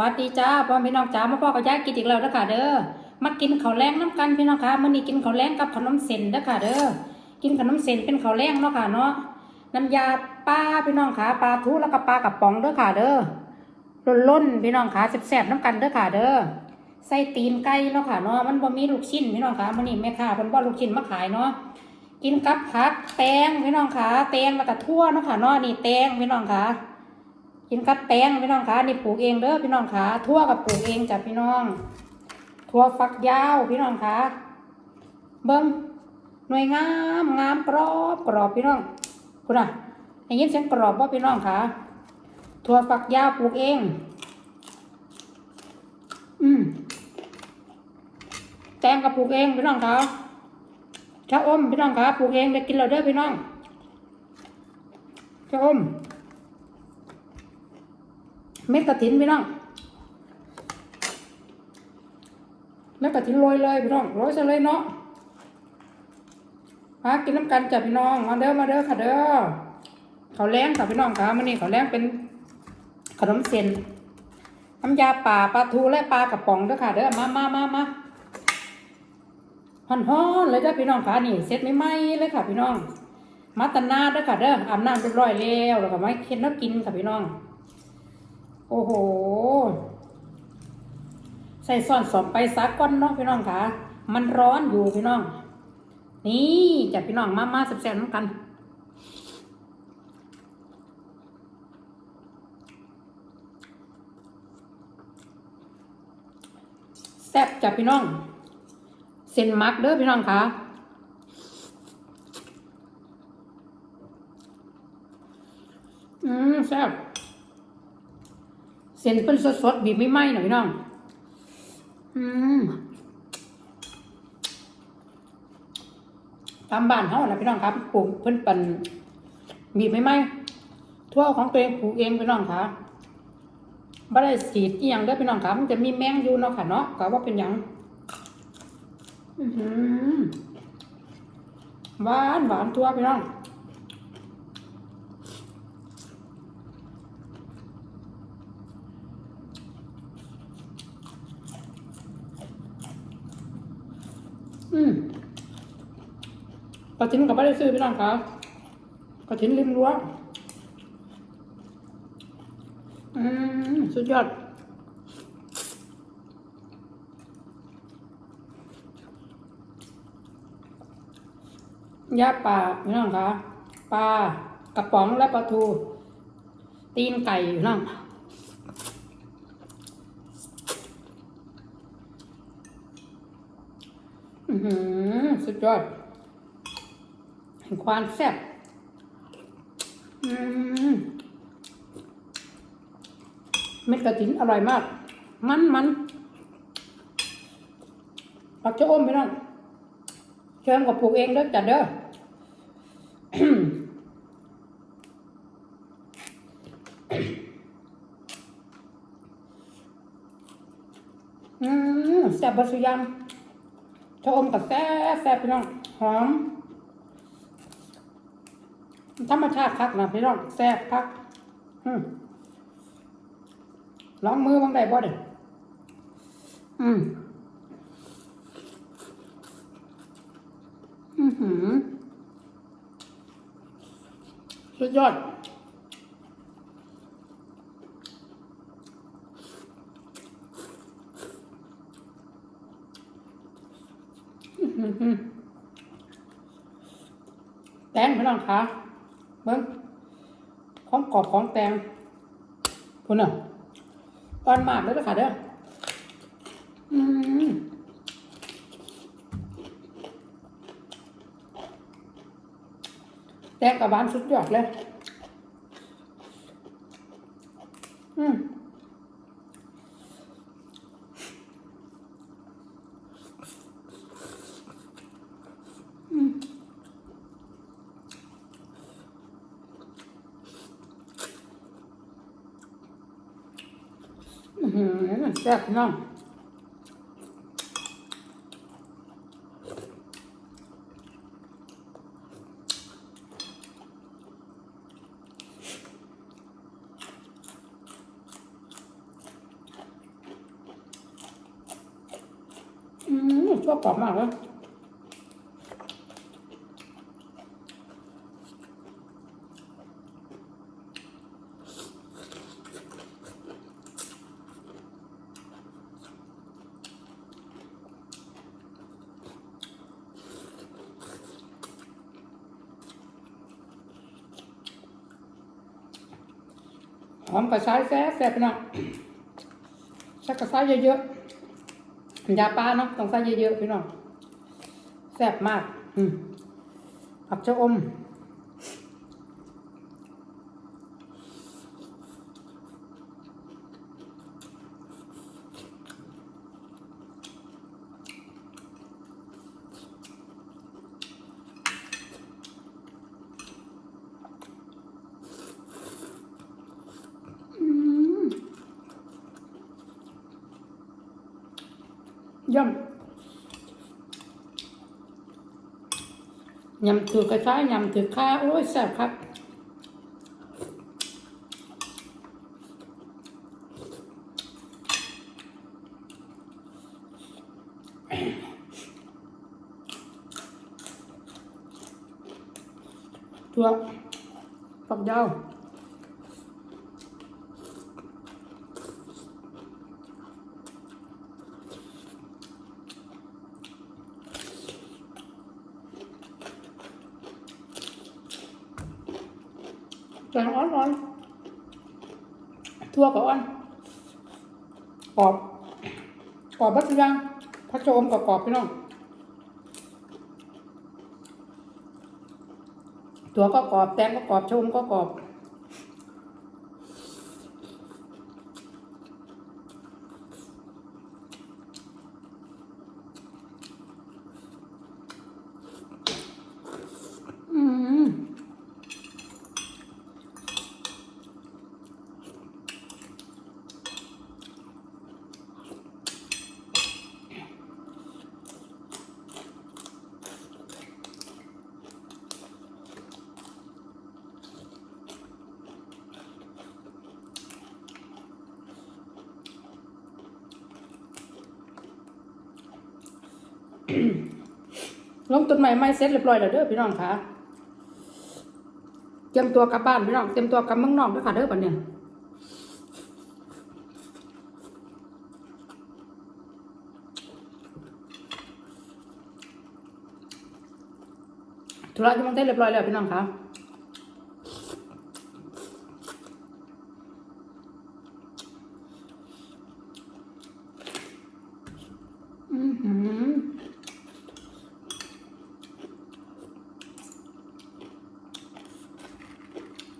วัสดีจ้าพ่อพี่น้องจ้ามาพ่อกับย่ากินอีกแล้วเด้อค่ะเด้อมากินข้าวแรงน้ำกันพี่น้องคะมื้อนี้กินข้าวแรงกับขนมเส้นเด้อค่ะเด้อกินขนมเส้นเป็นข้าวแรงเนาะค่ะเนาะน้ำยาปลาพี่น้องคะปลาทูแล้วก็ปลากระป๋องเด้อค่ะเด้อล้นๆพี่น้องคะแซ่บๆน้ำกันเด้อค่ะเด้อใส่ตีนไก่เนาะค่ะเนาะมันบ่มีลูกชิ้นพี่น้องคะมื้อนี้แม่ค้าเพิ่นบ่ลูกชิ้นมาขายเนาะกินกับผักแตงพี่น้องคะแตงแล้วก็ทั่วเนาะค่ะเนาะนี่แตงพี่น้องคะ กินกับแตงพี่น้องคะนี่ปลูกเองเด้อพี่น้องคะทั่วกับปลูกเองจ้ะพี่น้องทั่วฟักยาวพี่น้องคะเบิ้งหน่วยงามงามกรอบกรอบพี่น้องคุณอะได้ยินเสียงกรอบว่าพี่น้องคะทั่วฟักยาวปลูกเอง อืมแตงกับปลูกเองพี่น้องคะชะอมพี่น้องคะปลูกเองได้กินแล้วเด้อพี่น้องชะอม เม็ดกระถินพี่น้องเม็ดกระถินโรยเลยพี่น้องโรยซะเลยเนาะมากินน้ำกันจ้ะพี่น้องมาเด้อมาเด้อค่ะเด้อเขาวแรงค่ะพี่น้องค่ะมันนี่เขาวแรงเป็นขนมเส้นน้ำยาป่าปลาทูและปลากระป๋องเด้อค่ะเด้อมามามามาฮ้อนเลยเด้อพี่น้องค่ะนี่เสร็จไม่ไหมเลยค่ะพี่น้อง มาตนาเด้อค่ะเด้ออาบน้ำเรียบร้อยแล้วแล้วก็มาเค็ดน้ำกินค่ะพี่น้อง อ้โห ใส่ซ่อนสอมไปซักก้อนเนาะพี่น้องค่ะ มันร้อนอยู่พี่น้อง นี่จัดพี่น้องมามาแซ่บๆน้ำกันแซ่บจัดพี่น้อง เส้นมักเด้อพี่น้องค่ะอืมแซ่บ เส้นเป็นสดๆบีบไม่ไหม้หน่อยน้อง อืมตามบ้านเขานะพี่น้องครับปลูกเพิ่นปันบีบไม่ไหม้ทั่วของตัวเองปลูกเองพี่น้องค่ะบ่ได้สีดอีหยังเด้อพี่น้องค่ะมันจะมีแมงอยู่เนาะค่ะเนาะก็ว่าเป็นหยังอือหือหวานหวานทั่วพี่น้อง อืมกระถินกับไม่ได้ซื้อพี่น้องครับกระถินริมรั้วอืมสุดยอดยาป่าพี่น้องคะปลากระป๋องและปลาทู ตีนไก่พี่น้อง อือหือสุดยอดแห่งความแซ่บเม็ดกระถินอร่อยมาก มันมันปักจะอมไปน้องเชิญกับปลูกเองเด้อจัดเด้ออืมแซ่บบัสุยำ ชะอมกับแซ่บแซ่บพี่น้องหอมธรรมชาติคักนะพี่น้องแซ่บคักลองมือบางได้บ่เด้อืมอือหือสุดยอด อื้อหือ แตงพี่น้องคะเบิ้งของกรอบของแตงคุณน่ะตอนมากเลยเด้อค่ะเด้ออืมแตงกับหวานสุดยอดเลย แซ่บน้องอืมชอบกรอบมากเลย สายแซ่บแซ่บไปหน่อยใส่กระสายเยอะๆยาปลาเนาะต้องใส่เยอะๆพี่น้องแซ่บมาก อืมผักชะอม อืม ย่ำยำถือกระชายยำถือข้า โอ้ยแซ่บครับตัวฝักยาว แกงอ่อนอ่อนทั่วกับอ่อนกรอบกรอบบัตรยังพระโจมกับกรอบพี่น้อง ตัวก็กรอบแตงก็กรอบชมก็กรอบอืม ลงต้นไม้ไม้เสร็จเรียบร้อยแล้วเด้อพี่น้องค่ะเตรียมตัวกลับบ้านพี่น้องเตรียมตัวกลับเมืองนอกด้วยค่ะเด้อปันเนี่ยธุระที่เมืองไทยเรียบร้อยแล้วพี่น้องค่ะอือหือ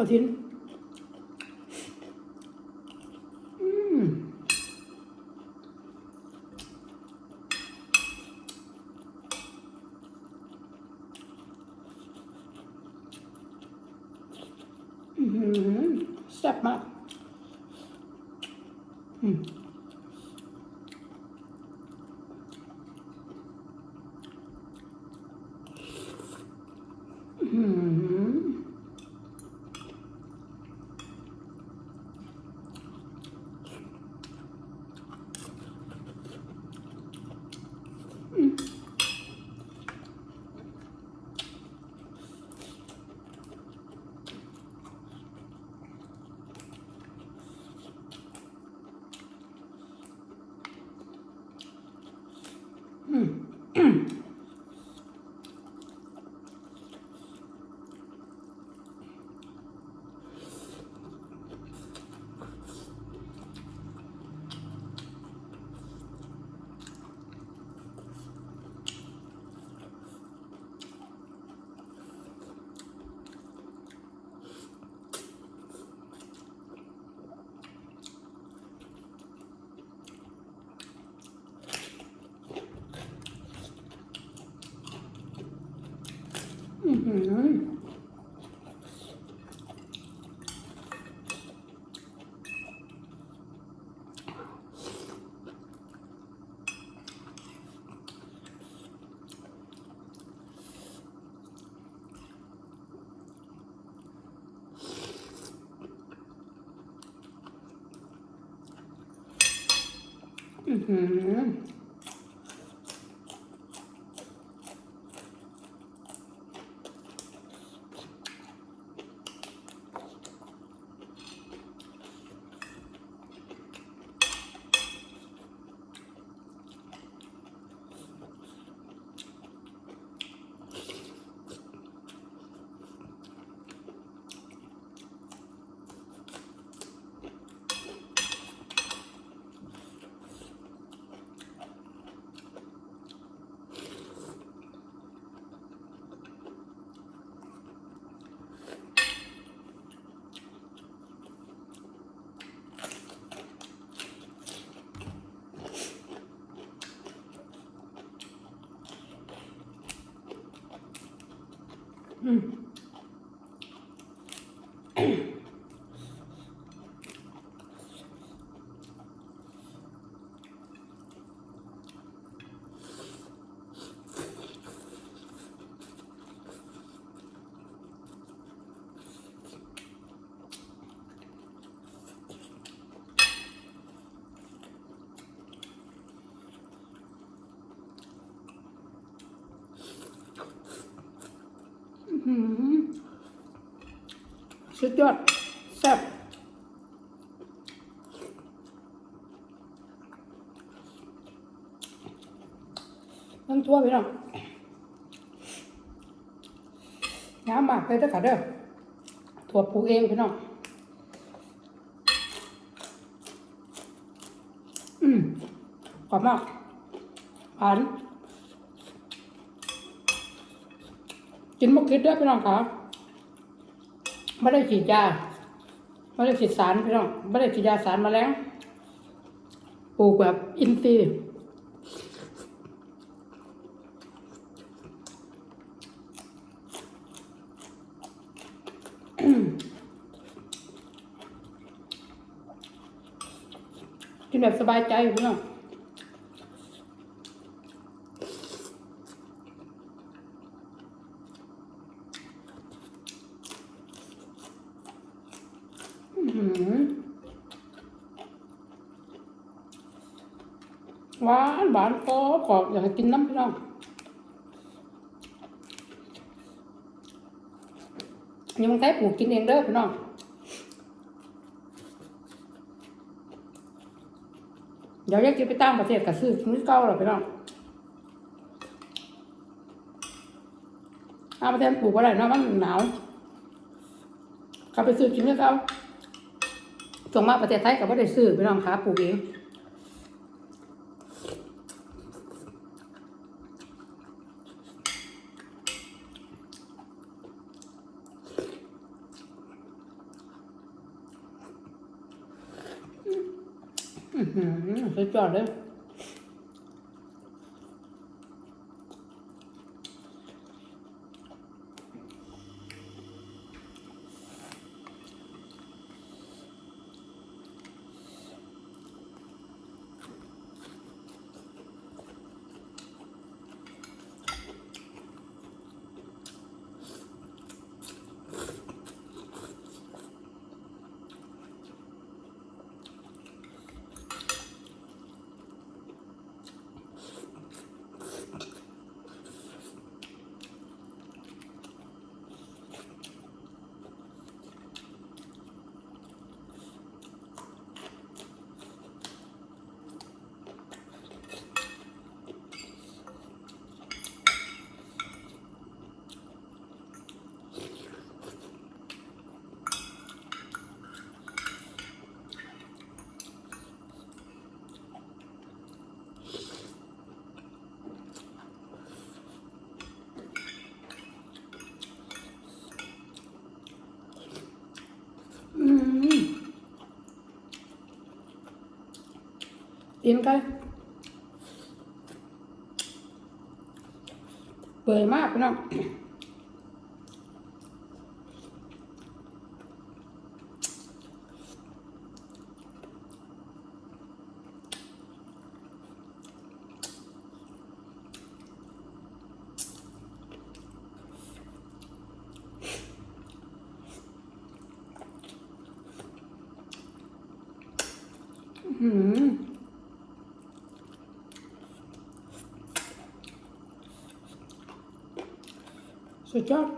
เอาทิ้นอืมอือหือแซ่บมาก อืมอืม อือหืออือหือ อืม อื้อหือ สุดยอดแซ่บทั้งทั่วไปน้องน้ำมากเลยเด้อค่ะเด้อถั่วปลูกเองพี่น้องอืมกรอบมากหวานกินมกคิดได้อพี่น้องครับ ไม่ได้ฉีดยาไม่ได้ฉีดสารพี่น้องไม่ได้ฉีดยาสารมาแล้วปลูกแบบอินทรีย์กินแบบสบายใจพี่น้อง อื้อหือหวานกรอบกรอบอยากให้กินน้ำพี่น้องนี่มันใช้ปลูกกินเองเด้อพี่น้องเดี๋ยวอยากกินไปตั้งประเทศกับซื้อมือเก่าหรอพี่น้องเอาประเทศปลูกอะไรเนาะมันหนาวกลับไปซื้อกินมือเก่าส่งมาประเทศไทยกับว่าได้ซื้อพี่น้องค้าปลูกเอง อื้ กินกันเปื่อยมากพี่น้อง อืม สุดยอด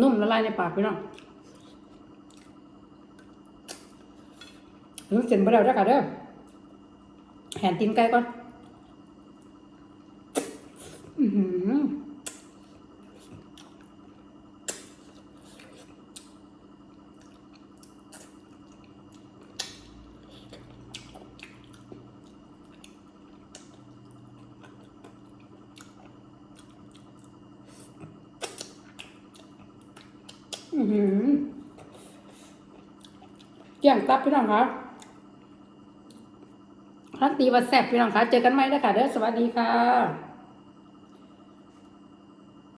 นุ่มละลายในปากพี่น้องนุ่มเสร็จไปแล้วเด้อค่ะเด้อแหนตีนไก่ก่อน อือหือ กี่ยงตับพี่น้องคะครั้งตีว่าแซ่บพี่น้องคะเจอกันไหมนะคะเด้อสวัสดีค่ะ